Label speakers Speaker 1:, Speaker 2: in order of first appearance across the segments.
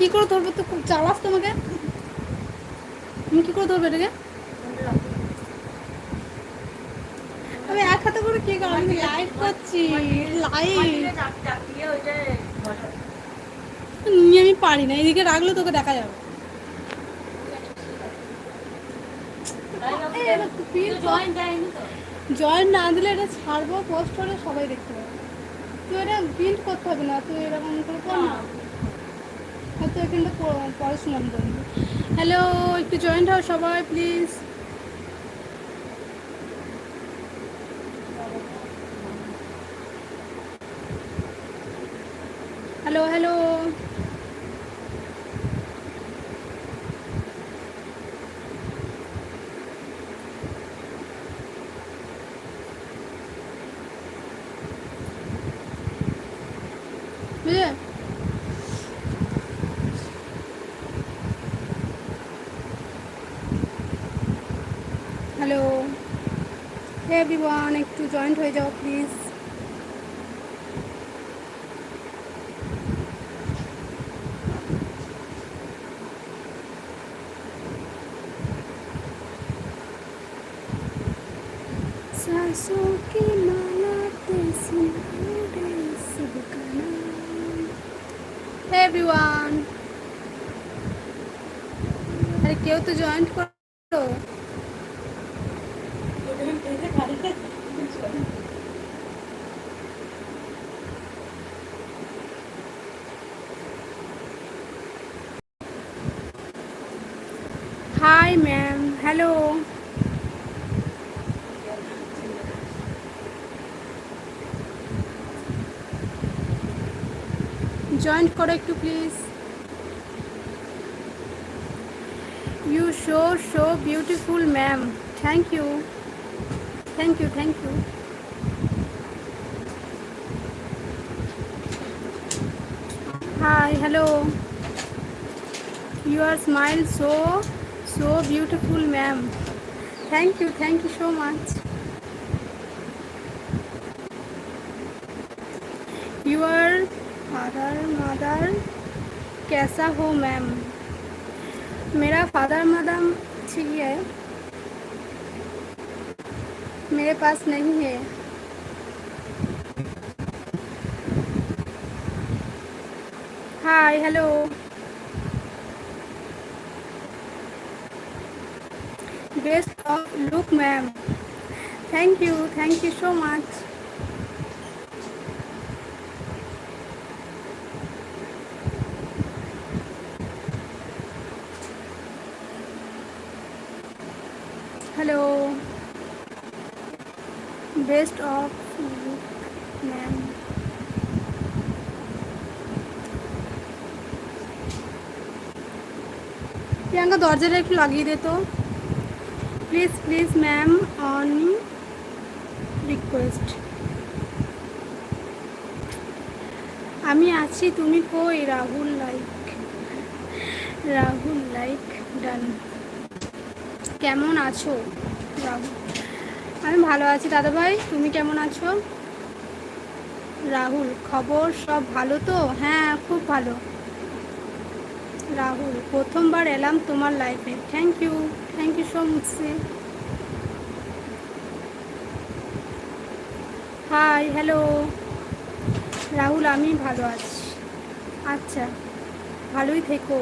Speaker 1: কি করে ধরবে তো? খুব চালাস তোমাকে? তুমি কি করে ধরবে এটাকে? আমি এক হাতে করে কি আমি লাইভ করছি। লাইভ নিয়ে আমি পারি না। এদিকে রাখলে তোকে দেখা যাবে। জয়েন্ট না দিলে এটা ছাড়বো পোস্ট হলে সবাই দেখতে পাবে। তুই এটা প্রিন্ট করতে হবে না। তুই এরকম করে কর না। হয়তো এখানটা পড়াশোনা করবি হ্যালো একটু জয়েন্ট হও সবাই প্লিজ হ্যালো হ্যালো এভরিওয়ান একটু জয়েন্ট হয়ে যাও প্লিজ सांसों की माला पे सिंदूर सबका नाम হে জয়েন্ট করো একটু please you show show beautiful ma'am thank you thank you thank you hi hello your smile so so beautiful ma'am thank you thank you so much Father mother कैसा हो मैम मेरा फादर मदर ठीक है। मेरे पास नहीं है। Hi hello best of luck ma'am thank you thank you so much best of look ma'am Priyanka, দরজাটা একটু লাগিয়ে দে তো। Please please ma'am on request আমি আছি, তুমি কই? Rahul like Rahul like done কেমন আছো, রাহুল? আমি ভালো আছি, দাদাভাই। তুমি কেমন আছো? রাহুল, খবর সব ভালো তো? হ্যাঁ খুব ভালো। রাহুল, প্রথমবার এলাম তোমার লাইফে thank you thank you so much hi hello Rahul, আমি ভালো আছি। আচ্ছা ভালোই থেকো।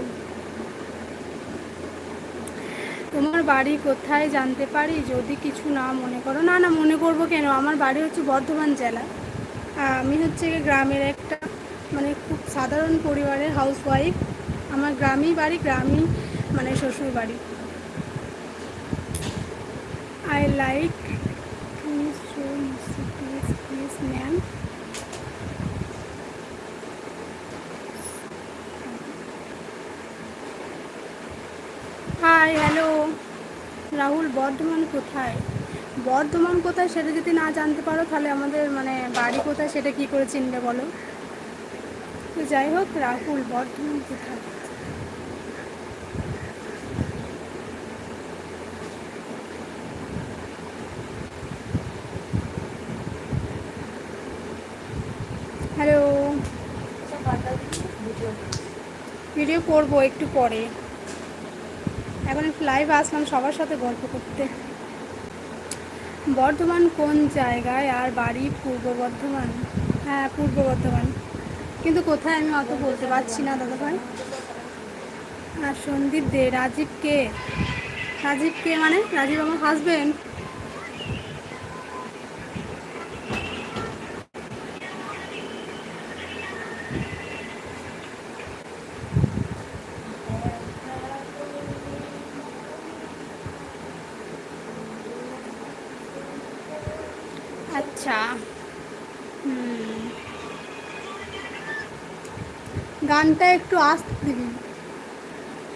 Speaker 1: তোমার বাড়ি কোথায় জানতে পারি? যদি কিছু না মনে করো। না না, মনে করব কেন? আমার বাড়ি হচ্ছে বর্ধমান জেলা। আমি হচ্ছে গ্রামের একটা মানে খুব সাধারণ পরিবারের হাউস ওয়াইফ আমার গ্রামেই বাড়ি, গ্রামই মানে শ্বশুর বাড়ি। I like please please ma'am hi hello Rahul Bardhaman কোথায়? বর্ধমান কোথায় সেটা যদি না জানতে পারো তাহলে আমাদের মানে বাড়ি কোথায় সেটা কি করে চিনবে বলো? তো যাই হোক রাহুল বর্ধমান কোথায়? হ্যালো ভিডিও করব একটু পরে। এখন একটু লাইভ আসলাম সবার সাথে গল্প করতে। বর্ধমান কোন জায়গায় আর বাড়ি পূর্ব বর্ধমান? হ্যাঁ পূর্ব বর্ধমান। কিন্তু কোথায় আমি অত বলতে পারছি না দাদা ভাই আর সন্দীপ দে রাজীব কে? রাজীব কে মানে? রাজীব আমার হাজবেন্ড গানটা একটু আসতে দিবি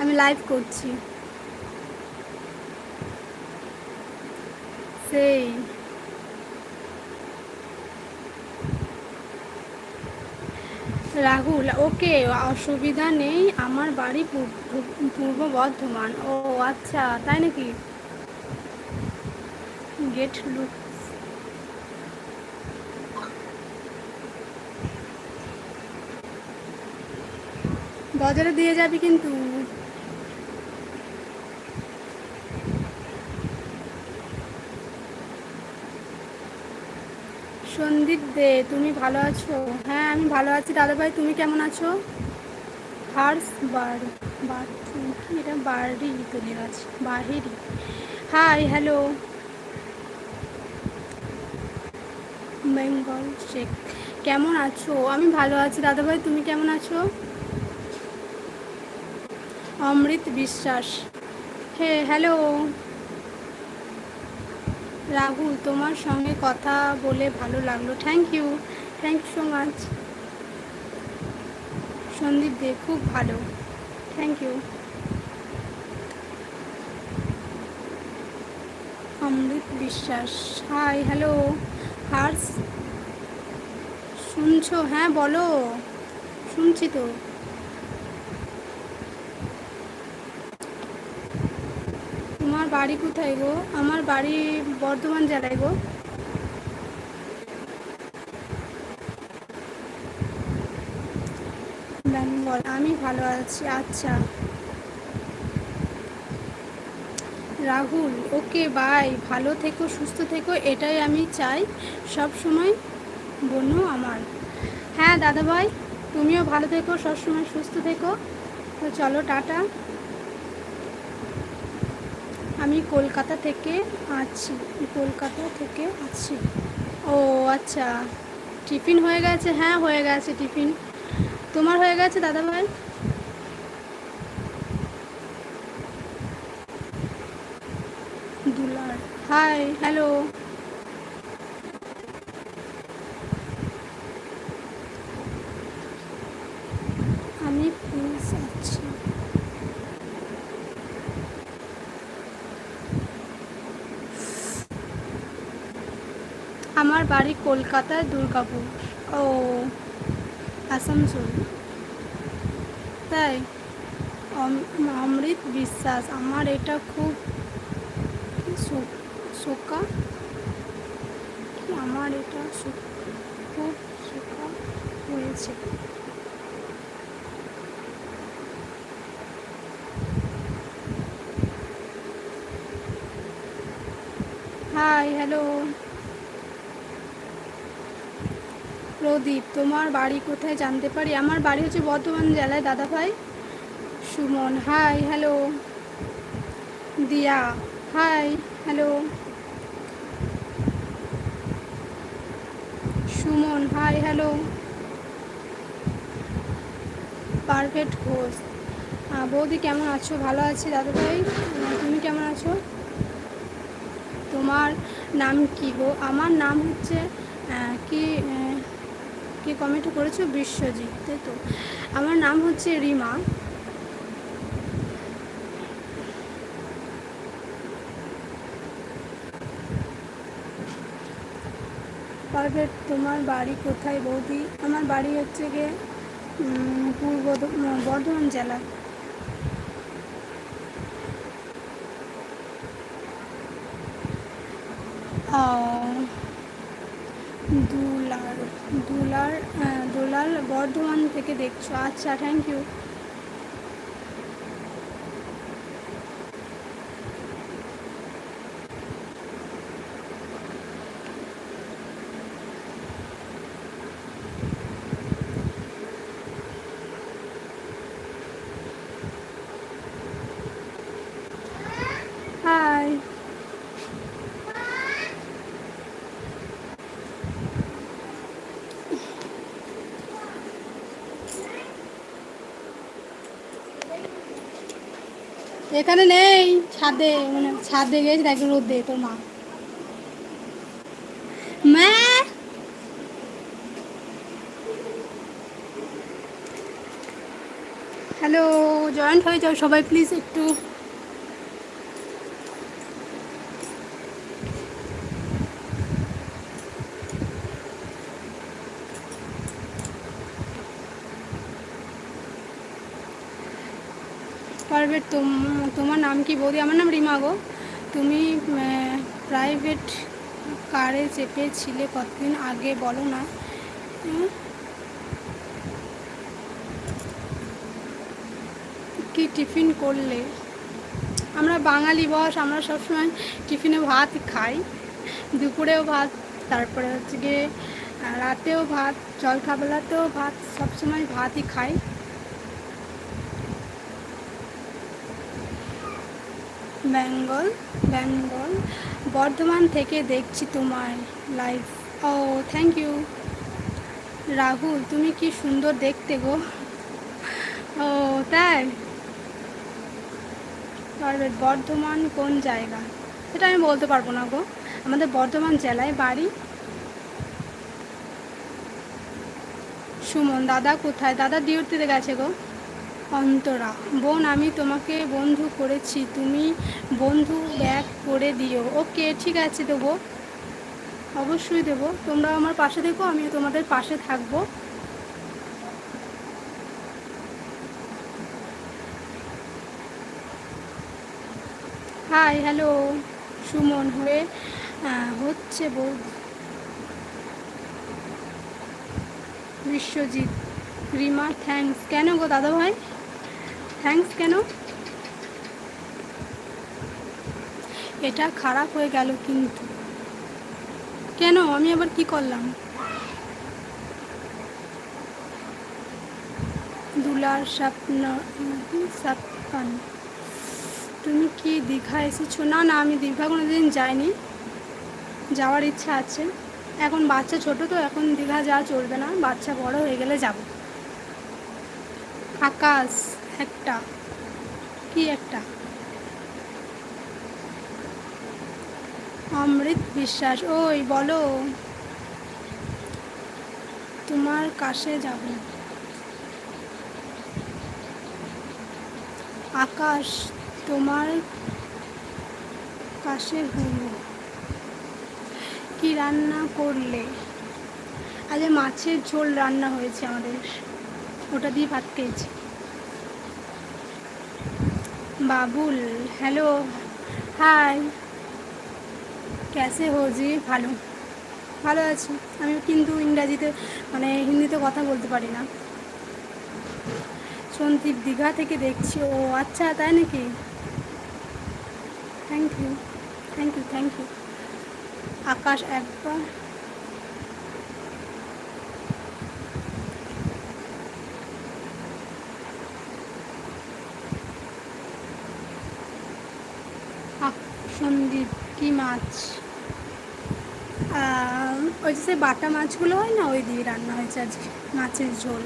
Speaker 1: আমি লাইভ করছি। সেই। রাহুল, ওকে, অসুবিধা নেই, আমার বাড়ি পূর্ব বর্ধমান। ও আচ্ছা তাই নাকি? গেট লুক বাজারে দিয়ে যাবি কিন্তু। সন্দীপ দে, তুমি ভালো আছো? হ্যাঁ আমি ভালো আছি। দাদাভাই, তুমি কেমন আছো? হার্স বাড়ি এটা? বাড়ি তুলে গেছে বাহিরি। Hi, hello. বেঙ্গল শেখ, কেমন আছো? আমি ভালো আছি। দাদাভাই, তুমি কেমন আছো? অমৃত বিশ্বাস। হে হ্যালো রাহুল, তোমার সঙ্গে কথা বলে ভালো লাগল। Thank you thank you so much Sandeep Dey, খুব ভালো। থ্যাংক ইউ অমৃত বিশ্বাস। হাই হ্যালো হার্স শুনছো? হ্যাঁ বলো। শুনছি তো তোমার বাড়ি কোথায় গো? আমার বাড়ি বর্ধমান জেলায় গো। বেঙ্গল আমি ভালো আছি আচ্ছা। রাহুল, ওকে বাই, ভালো থেকো, সুস্থ থেকো, এটাই আমি চাই। সব সময় বন্য আমার। হ্যাঁ দাদা ভাই তুমিও ভালো থেকো সবসময় সুস্থ থেকো। তো চলো, টাটা। আমি কলকাতা থেকে আছি, কলকাতা থেকে আছি। ও আচ্ছা টিফিন হয়ে গেছে? হ্যাঁ হয়ে গেছে টিফিন। তোমার হয়ে গেছে দাদা ভাই দুলার হাই, হ্যালো আমি প্লিজ আছি আমার বাড়ি কলকাতায় দুর্গাপুর। ও, আসানসোল। তাই অমৃত বিশ্বাস, আমার এটা খুব শোকা। আমার এটা খুব শোকা হয়েছে। High, hello. প্রদীপ, তোমার বাড়ি কোথায় জানতে পারি? আমার বাড়ি হচ্ছে বর্ধমান জেলায়, দাদা ভাই। Suman hi hello Diya hi hello Suman hi hello perfect Ghosh বৌদি, কেমন আছো? ভালো আছি, দাদা ভাই। তুমি কেমন আছো? তোমার নাম কি গো? আমার নাম হচ্ছে কি কি কমেন্ট করেছ? বিশ্বজিৎ, তাই তো? আমার নাম হচ্ছে রিমা। পারফেক্ট তোমার বাড়ি কোথায় বৌদি? আমার বাড়ি হচ্ছে গিয়ে পূর্ব বর্ধমান জেলা। দুলার বর্ধমান থেকে দেখছ। আচ্ছা থ্যাংক ইউ এখানে নেই, ছাদে মানে ছাদে গেছে দেখি রোদে তোর মা। মা! হ্যালো জয়েন্ট হয়ে যাও সবাই প্লিজ একটু। পারবে তোমার নাম কি বৌদি? আমার নাম রিমা গো। তুমি প্রাইভেট কারে চেপেছিলে কতদিন আগে বলো না। কি টিফিন করলে? আমরা বাঙালি বস, আমরা সবসময় টিফিনে ভাত খাই। দুপুরেও ভাত, তারপরে হচ্ছে গিয়ে, রাতেও ভাত জলখাবেলাতেও ভাত, সবসময় ভাতই খাই। বেঙ্গল বেঙ্গল। বর্ধমান থেকে দেখছি তোমার লাইভ ও থ্যাংক ইউ রাহুল, তুমি কি সুন্দর দেখতে গো। ও তাই? পারবেট বর্ধমান কোন জায়গা? সেটা আমি বলতে পারব না গো। আমাদের বর্ধমান জেলায় বাড়ি। সুমন, দাদা কোথায়? দাদা ডিউটিতে গেছে গো। অন্তরা। বোন, আমি তোমাকে বন্ধু করেছি। তুমি বন্ধু ব্যাক করে দিও। ওকে, ঠিক আছে দেবো। অবশ্যই দেবো। তোমরা আমার পাশে দেখো আমিও তোমাদের পাশে থাকব। হাই হ্যালো সুমন হয়ে হচ্ছে বৌ বিশ্বজিৎ। রিমা থ্যাংকস কেন গো দাদা ভাই থ্যাংকস কেন? এটা খারাপ হয়ে গেল কিন্তু। কেন? আমি আবার কি করলাম? দুলার স্বপ্ন স্বপ্ন। তুমি কি দীঘা এসেছ? না না, আমি দীঘা কোনো দিন যাইনি। যাওয়ার ইচ্ছা আছে। এখন বাচ্চা ছোট তো, এখন দীঘা যাওয়া চলবে না। বাচ্চা বড় হয়ে গেলে যাব। আকাশ। একটা। কি একটা? অমৃত বিশ্বাস। ওই, বলো। তোমার কাছে যাব। আকাশ তোমার কাছে ঘুরবো কি রান্না করলে? আজ মাছের ঝোল রান্না হয়েছে আমাদের। ওটা দিয়ে ভাত খেয়েছি। বাবুল হ্যালো হাই ক্যাসে হো জি, ভালো। ভালো আছি। আমি কিন্তু ইংরাজিতে মানে হিন্দিতে কথা বলতে পারি না। সন্দীপ দীঘা থেকে দেখছি। ও আচ্ছা তাই নাকি? Thank you thank you thank you Akash একবার সন্দীপ কি মাছ। ওই যে বাটা মাছগুলো হয় না ওই দিয়ে রান্না হয়েছে আজকে মাছের ঝোল।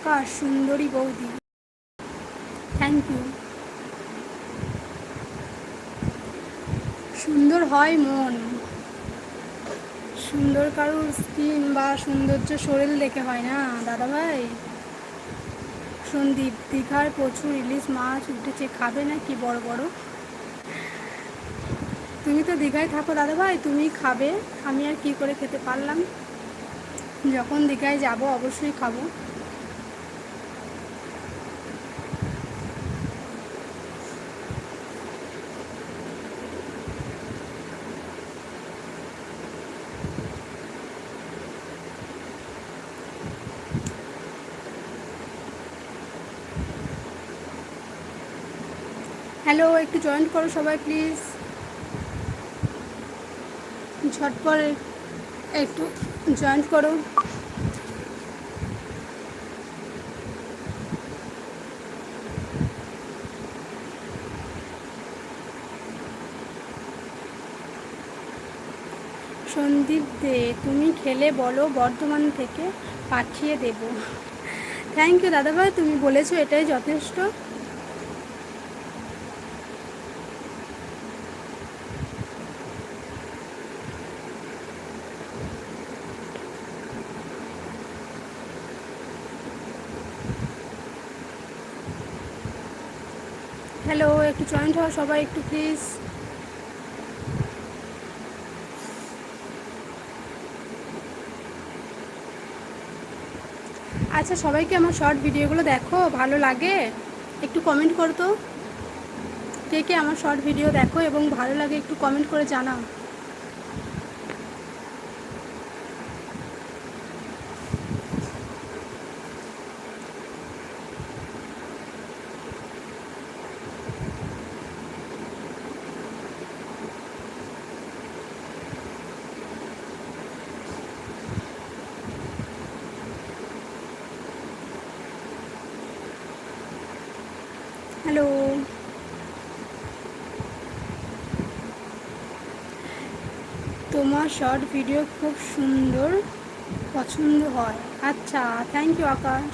Speaker 1: আকাশ সুন্দরী বৌদি। থ্যাংক ইউ সুন্দর হয় মন। সুন্দর কারোর স্কিন বা সৌন্দর্য শরীর দেখে হয় না দাদা ভাই সন্দীপ, দীঘার প্রচুর ইলিশ মাছ উঠেছে, খাবে না কি বড় বড়? তুমি তো দীঘায় থাকো দাদা ভাই তুমি খাবে, আমি আর কি করে খেতে পারলাম? যখন দীঘায় যাব, অবশ্যই খাব। একটু জয়েন করো সবাই প্লিজ ঝটপট একটু জয়েন করো। সন্দীপ দে, তুমি খেলে বলো, বর্ধমান থেকে পাঠিয়ে দেব। থ্যাংক ইউ দাদাভাই, তুমি বলেছ এটাই যথেষ্ট। হ্যালো একটু জয়েন্ট হওয়া সবাই একটু প্লিজ আচ্ছা সবাইকে আমার শর্ট ভিডিওগুলো দেখো, ভালো লাগে? একটু কমেন্ট করো তো। কে কে আমার শর্ট ভিডিও দেখো এবং ভালো লাগে একটু কমেন্ট করে জানাও হ্যালো তোমার শর্ট ভিডিও খুব সুন্দর পছন্দ হয়। আচ্ছা thank you Akash.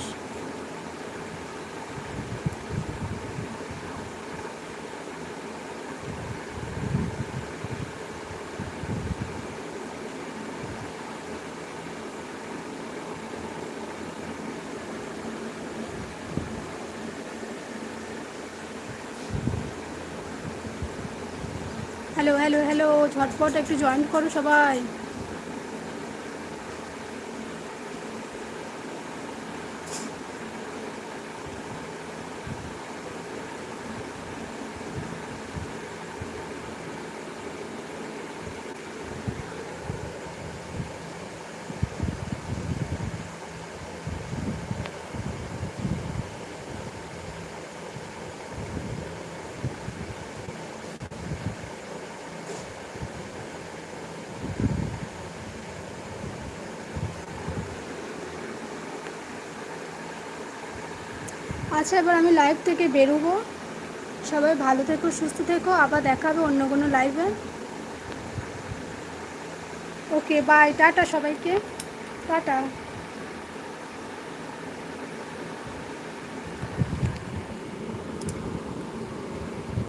Speaker 1: Hello hello hello ঝটপট একটু জয়েন করো সবাই। আচ্ছা এবার আমি লাইভ থেকে বেরোবো। সবাই ভালো থেকো, সুস্থ থেকো, আবার দেখাবে অন্য কোনো লাইভে ওকে বাই টাটা সবাইকে। টাটা।